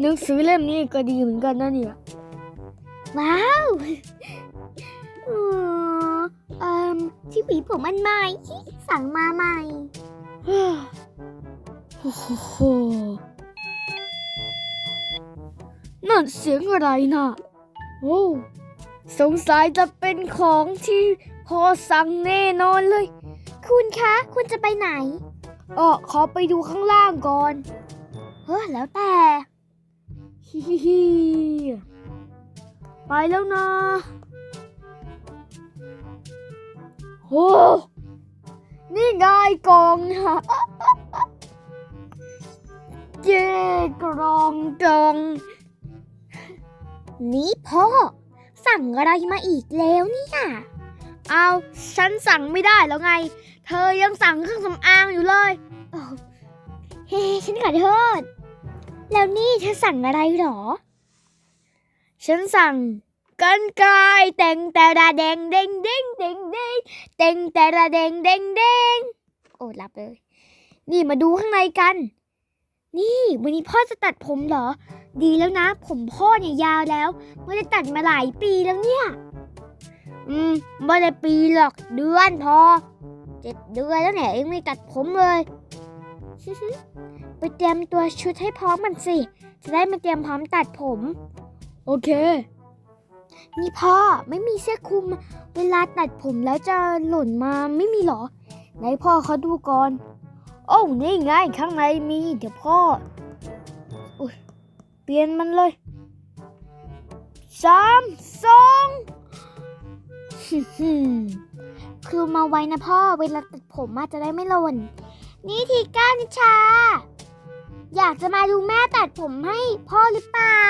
หนังสือเล่มนี้ก็ดีเหมือนกันนะเนี่ย ว้าวเออเอ่มที่หวีผมอันใหม่ที่สั่งมาใหม่ โอ้โหนั่นเสียงอะไรนะโอ้สงสัยจะเป็นของที่พอสั่งแน่นอนเลย คุณคะ คุณจะไปไหน เออขอไปดูข้างล่างก่อน เฮ้อแล้วแต่ฮิฮิฮิไปแล้วนะโอ้นี่ไงกองนะเย้กล่องกองนี่พ่อ สั่งอะไรมาอีกแล้วเนี่ย เอา ฉันสั่งไม่ได้แล้วไง เธอยังสั่งเครื่องสำอางอยู่เลยอ้าวเฮ้ฉันขอโทษ แล้วนี่เธอสั่งอะไรหรอ ฉันสั่งกันไกลแต่งแต่ระแดงเด้งเด้งเด้งเด้งเด้งแต่ระแดงเด้งเด้งโอ้รับเลย นี่มาดูข้างในกัน นี่วันนี้พ่อจะตัดผมเหรอ ดีแล้วนะ ผมพ่อเนี่ยยาวแล้วไม่ได้ตัดมาหลายปีแล้วเนี่ย อืมไม่ได้ปีหรอกเดือนพอ เจ็ดเดือนแล้วเนี่ยเองไม่ตัดผมเลย ไปเตรียมตัวชุดให้พร้อมมันสิ จะได้มาเตรียมพร้อมตัดผม โอเค นี่พ่อไม่มีเสื้อคลุม เวลาตัดผมแล้วจะหล่นมาไม่มีเหรอ ไหนพ่อเขาดูก่อน โอ้นี่ไงข้างในมีเดี๋ยวพ่ออุ๊ยเปลี่ยนมันเลยสามสอง คือมาไว้นะพ่อ เวลาตัดผมอาจจะได้ไม่หล่น นี่ทีก้านิชา อยากจะมาดูแม่ตัดผมให้พ่อหรือเปล่า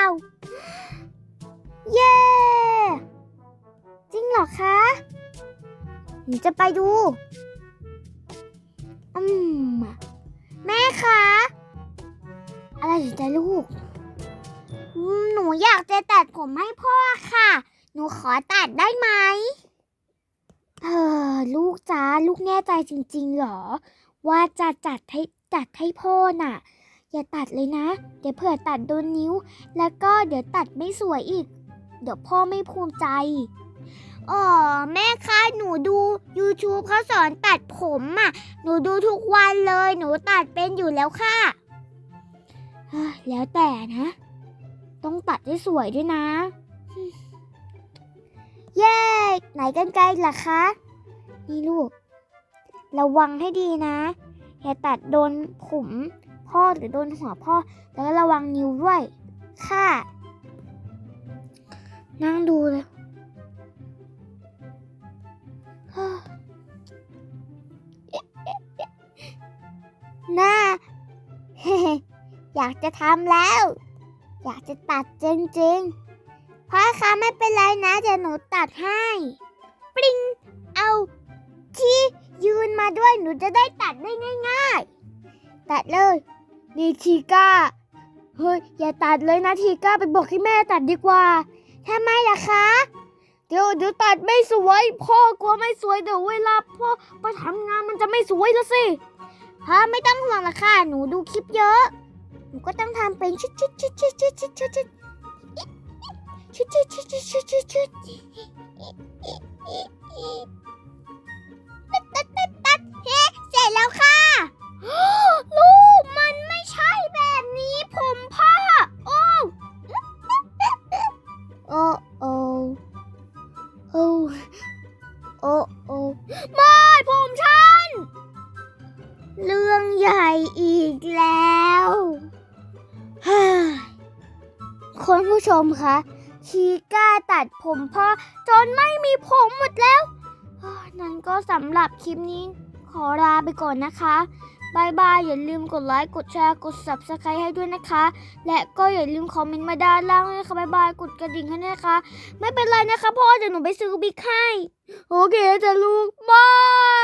เย้ จริงเหรอคะหนูจะไปดู อืม แม่คะ อะไรเหรอจ๊ะลูก หนูอยากจะตัดผมให้พ่อค่ะ หนูขอตัดได้ไหม เออลูกจ้าลูกแน่ใจจริงๆหรอ ว่าจะจัดให้จัดให้พ่อน่ะ อย่าตัดเลยนะ เดี๋ยวเผื่อตัดโดนนิ้ว แล้วก็เดี๋ยวตัดไม่สวยอีก เดี๋ยวพ่อไม่ภูมิใจอ๋อแม่คะหนูดู YouTube เขาสอนตัดผมอะ หนูดูทุกวันเลย หนูตัดเป็นอยู่แล้วค่ะแล้วแต่นะ ต้องตัดให้สวยด้วยนะ เย้ไหนกันไกลล่ะคะ นี่ลูก ระวังให้ดีนะอย่าตัดโดนผมพ่อหรือโดนหัวพ่อ แล้วก็ระวังนิ้วด้วย ค่ะ นั่งดูเลยฮ่าน่าอยากจะทำแล้ว อยากจะตัดจริงๆ พ่อคะไม่เป็นไรนะเดี๋ยวหนูตัดให้ปริงเอาที่ยืนมาด้วยหนูจะได้ตัดได้ง่าย ๆ ตัดเลยนี่ทีก้าเฮ้ยอย่าตัดเลยนะทีก้าไปบอกให้แม่ตัดดีกว่าทำไมล่ะคะเดี๋ยวเดี๋ยวตัดไม่สวย พ่อกลัวไม่สวยเดี๋ยวเวลาพ่อไปทำงานมันจะไม่สวยแล้วสิพ่อไม่ต้องห่วงละค่ะ หนูดูคลิปเยอะ หนูก็ต้องทำเป็นชุดชุดชุดชุดชุดชุดชุด ชุดชุดชุดชุดชุดชุดตัดตัดตัดตัดเสร็จแล้วค่ะลูกมันไม่ใช่แบบนี้ผมพ่ออ้โอ้โอ้ออ้อม่ผมฉัน เรื่องใหญ่อีกแล้วคุณผู้ชมคะ ชีก้าตัดผมพ่อจนไม่มีผมหมดแล้ว นั้นก็สำหรับคลิปนี้ขอลาไปก่อนนะคะบายบาย อย่าลืมกดไลค์ กดแชร์ กด subscribe ให้ด้วยนะคะ และก็อย่าลืมคอมเมนต์มาด้านล่างด้วยนะคะบายบาย กดกระดิ่งให้นะคะ ไม่เป็นไรนะคะพ่อเดี๋ยวหนูไปซื้อบิ๊กให้ โอเคจะลูกบาย